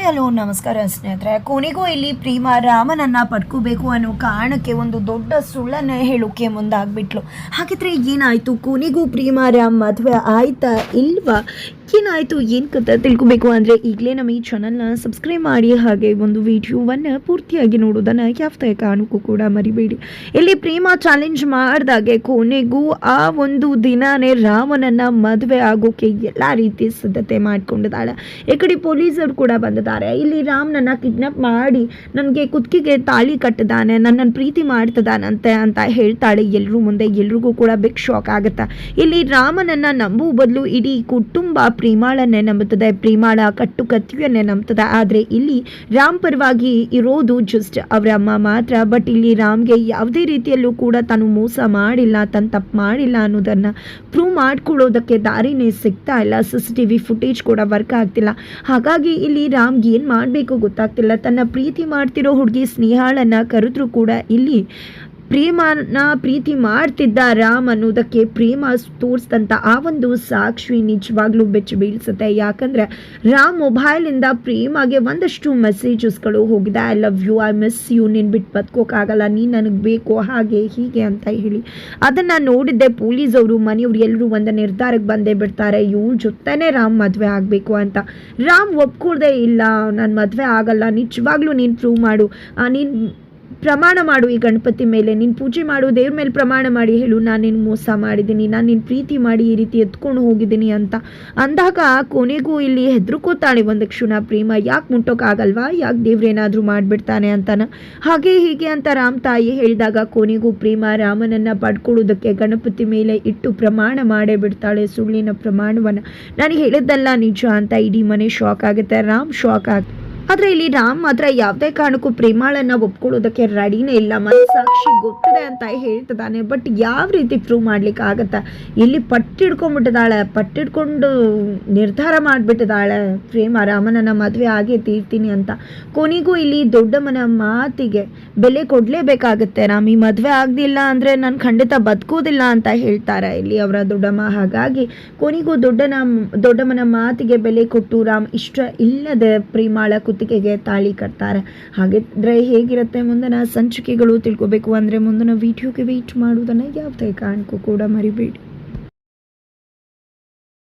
Hi, hello, ನಮಸ್ಕಾರ ಸ್ನೇಹಿತರೆ. ಕೊನೆಗೂ ಇಲ್ಲಿ ಪ್ರೀಮ ರಾಮನನ್ನ ಪಡ್ಕೋಬೇಕು ಅನ್ನೋ ಕಾರಣಕ್ಕೆ ಒಂದು ದೊಡ್ಡ ಸುಳ್ಳನ್ನು ಹೇಳೋಕೆ ಮುಂದಾಗ್ಬಿಟ್ಲು. ಹಾಗಿದ್ರೆ ಏನಾಯ್ತು? ಕೊನೆಗೂ ಪ್ರೀಮ ರಾಮ್ ಮದುವೆ ಆಯ್ತಾ ಇಲ್ವಾ? ಏನಾಯ್ತು? ಏನು ಕಥೆ ತಿಳ್ಕೊಬೇಕು ಅಂದರೆ ಈಗಲೇ ನಮ್ಮ ಈ ಚಾನಲ್ನ ಸಬ್ಸ್ಕ್ರೈಬ್ ಮಾಡಿ ಹಾಗೆ ಒಂದು ವಿಡಿಯೋವನ್ನು ಪೂರ್ತಿಯಾಗಿ ನೋಡೋದನ್ನು ಯಾವುದೇ ಕಾರಣಕ್ಕೂ ಕೂಡ ಮರಿಬೇಡಿ. ಇಲ್ಲಿ ಪ್ರೇಮ ಚಾಲೆಂಜ್ ಮಾಡಿದಾಗೆ ಕೊನೆಗೂ ಆ ಒಂದು ದಿನಾನೇ ರಾಮನನ್ನ ಮದುವೆ ಆಗೋಕೆ ಎಲ್ಲ ರೀತಿ ಸಿದ್ಧತೆ ಮಾಡ್ಕೊಂಡಿದ್ದಾಳೆ. ಈ ಕಡೆ ಪೊಲೀಸರು ಕೂಡ ಬಂದಿದ್ದಾರೆ. ಇಲ್ಲಿ ರಾಮ್ನನ್ನ ಕಿಡ್ನಾಪ್ ಮಾಡಿ ನನಗೆ ಕುತ್ತಿಗೆಗೆ ತಾಳಿ ಕಟ್ಟಿದಾನೆ ನನ್ನನ್ನು ಪ್ರೀತಿ ಮಾಡ್ತಿದ್ದಾನಂತೆ ಅಂತ ಹೇಳ್ತಾಳೆ. ಎಲ್ಲರೂ ಮುಂದೆ ಎಲ್ರಿಗೂ ಕೂಡ ಬಿಗ್ ಶಾಕ್ ಆಗುತ್ತೆ. ಇಲ್ಲಿ ರಾಮನನ್ನು ನಂಬುವ ಬದಲು ಇಡೀ ಕುಟುಂಬ ಪ್ರೇಮಾಳನ್ನೇ ನಂಬುತ್ತದೆ. ಪ್ರೇಮಾಳ ಕಟ್ಟು ಕತ್ತಿಯನ್ನೇ ನಂಬುತ್ತದೆ. ಆದರೆ ಇಲ್ಲಿ ರಾಮ್ ಪರವಾಗಿ ಇರೋದು ಜಸ್ಟ್ ಅವರ ಅಮ್ಮ ಮಾತ್ರ. ಬಟ್ ಇಲ್ಲಿ ರಾಮ್ಗೆ ಯಾವುದೇ ರೀತಿಯಲ್ಲೂ ಕೂಡ ತಾನು ಮೋಸ ಮಾಡಿಲ್ಲ ತನ್ನ ತಪ್ಪು ಮಾಡಿಲ್ಲ ಅನ್ನೋದನ್ನು ಪ್ರೂವ್ ಮಾಡ್ಕೊಳ್ಳೋದಕ್ಕೆ ದಾರಿನೇ ಸಿಗ್ತಾ ಇಲ್ಲ. C C T V footage ಕೂಡ ವರ್ಕ್ ಆಗ್ತಿಲ್ಲ. ಹಾಗಾಗಿ ಇಲ್ಲಿ ರಾಮ್ಗೆ ಏನು ಮಾಡಬೇಕು ಗೊತ್ತಾಗ್ತಿಲ್ಲ. ತನ್ನ ಪ್ರೀತಿ ಮಾಡ್ತಿರೋ ಹುಡುಗಿ ಸ್ನೇಹಾಳನ್ನು ಕರೆದ್ರೂ ಕೂಡ ಇಲ್ಲಿ ಪ್ರೇಮನ ಪ್ರೀತಿ ಮಾಡ್ತಿದ್ದ ರಾಮ್ ಅನ್ನೋದಕ್ಕೆ ಪ್ರೇಮ ತೋರಿಸಿದಂಥ ಆ ಒಂದು ಸಾಕ್ಷಿ ನಿಜವಾಗ್ಲೂ ಬೆಚ್ಚ ಬೀಳ್ಸುತ್ತೆ. ಯಾಕಂದರೆ ರಾಮ್ ಮೊಬೈಲಿಂದ ಪ್ರೇಮಾಗೆ ಒಂದಷ್ಟು ಮೆಸೇಜಸ್ಗಳು ಹೋಗಿದೆ. I love you I miss you ನೀನು ಬಿಟ್ಟು ಬದುಕೋಕ್ಕಾಗಲ್ಲ ನೀನು ನನಗೆ ಬೇಕು. ಹಾಗೆ, ಹೀಗೆ ಅಂತ ಹೇಳಿ ಅದನ್ನು ನೋಡಿದ್ದೆ. ಪೊಲೀಸವರು ಮನೆಯವರು ಎಲ್ಲರೂ ಒಂದು ನಿರ್ಧಾರಕ್ಕೆ ಬಂದೇ ಬಿಡ್ತಾರೆ. ಇವ್ರ ಜೊತೆನೇ ರಾಮ್ ಮದುವೆ ಆಗಬೇಕು ಅಂತ. ರಾಮ್ ಒಪ್ಕೊಳ್ದೇ ಇಲ್ಲ. ನಾನು ಮದುವೆ ಆಗಲ್ಲ. ನಿಜವಾಗ್ಲೂ ನೀನು ಪ್ರೂವ್ ಮಾಡು. ನೀನು ಪ್ರಮಾಣ ಮಾಡು ಈ ಗಣಪತಿ ಮೇಲೆ. ನೀನು ಪೂಜೆ ಮಾಡು, ದೇವ್ರ ಮೇಲೆ ಪ್ರಮಾಣ ಮಾಡಿ ಹೇಳು ನಾನು ನಿನ್ನ ಮೋಸ ಮಾಡಿದ್ದೀನಿ ನಾನು ನಿನ್ನ ಪ್ರೀತಿ ಮಾಡಿ ಈ ರೀತಿ ಎತ್ಕೊಂಡು ಹೋಗಿದ್ದೀನಿ ಅಂತ. ಅಂದಾಗ ಕೊನೆಗೂ ಇಲ್ಲಿ ಹೆದರ್ಕೋತಾಳೆ ಒಂದು ಕ್ಷಣ ಪ್ರೇಮ, ಯಾಕೆ ಮುಟ್ಟೋಕ್ಕಾಗಲ್ವಾ ಯಾಕೆ ದೇವ್ರೇನಾದರೂ ಮಾಡಿಬಿಡ್ತಾನೆ ಅಂತಾನೆ. ಹಾಗೆ ಹೀಗೆ ಅಂತ ರಾಮ್ ತಾಯಿ ಹೇಳಿದಾಗ ಕೊನೆಗೂ ಪ್ರೇಮ ರಾಮನನ್ನು ಪಡ್ಕೊಳ್ಳೋದಕ್ಕೆ ಗಣಪತಿ ಮೇಲೆ ಇಟ್ಟು ಪ್ರಮಾಣ ಮಾಡೇ ಬಿಡ್ತಾಳೆ, ಸುಳ್ಳಿನ ಪ್ರಮಾಣವನ್ನು. ನಾನು ಹೇಳಿದ್ದಲ್ಲ ನಿಜ ಅಂತ, ಇಡೀ ಮನೆ ಶಾಕ್ ಆಗುತ್ತೆ, ರಾಮ್ ಶಾಕ್ ಆಗ ಆದ್ರೆ ಇಲ್ಲಿ ರಾಮ್ ಮಾತ್ರ ಯಾವುದೇ ಕಾರಣಕ್ಕೂ ಪ್ರೇಮಾಳನ್ನ ಒಪ್ಕೊಳ್ಳೋದಕ್ಕೆ ರೆಡಿನೇ ಇಲ್ಲ. ಮನಸ್ಸಾಕ್ಷಿ ಗೊತ್ತಿದೆ ಅಂತ ಹೇಳ್ತಿದ್ದಾನೆ. ಬಟ್ ಯಾವ ರೀತಿ ಪ್ರೂವ್ ಮಾಡ್ಲಿಕ್ಕೆ ಆಗತ್ತ? ಇಲ್ಲಿ ಪಟ್ಟಿಡ್ಕೊಂಡ್ಬಿಟ್ಟಿದ್ದಾಳೆ. ಪಟ್ಟಿಡ್ಕೊಂಡು ನಿರ್ಧಾರ ಮಾಡಿಬಿಟ್ಟಿದ್ದಾಳೆ. ಪ್ರೇಮ, ರಾಮನನ್ನ ಮದುವೆ ಆಗೇ ತೀರ್ತೀನಿ ಅಂತ. ಕೊನೆಗೂ ಇಲ್ಲಿ ದೊಡ್ಡಮ್ಮನ ಮಾತಿಗೆ ಬೆಲೆ ಕೊಡ್ಲೇಬೇಕಾಗತ್ತೆ. ರಾಮ್ ಈ ಮದುವೆ ಆಗದಿಲ್ಲ ಅಂದ್ರೆ ನಾನು ಖಂಡಿತ ಬದುಕೋದಿಲ್ಲ ಅಂತ ಹೇಳ್ತಾರೆ ಇಲ್ಲಿ ಅವರ ದೊಡ್ಡಮ್ಮ. ಹಾಗಾಗಿ ಕೊನೆಗೂ ದೊಡ್ಡನ, ದೊಡ್ಡಮ್ಮನ ಮಾತಿಗೆ ಬೆಲೆ ಕೊಟ್ಟು ರಾಮ್, ಇಷ್ಟ ಇಲ್ಲದೆ ಪ್ರೇಮಾಳ ಕುತ್ತಿಗೆಗೆ ತಾಳಿ ಕಟ್ತಾರೆ. ಹಾಗಿದ್ರೆ ಹೇಗಿರುತ್ತೆ ಮುಂದಿನ ಸಂಚಿಕೆಗಳು ತಿಳ್ಕೊಬೇಕು ಅಂದರೆ ಮುಂದಿನ ವಿಡಿಯೋಗೆ ವೆಯ್ಟ್ ಮಾಡುವುದನ್ನು ಯಾವುದೇ ಕಾರಣಕ್ಕೂ ಕೂಡ ಮರಿಬೇಡಿ.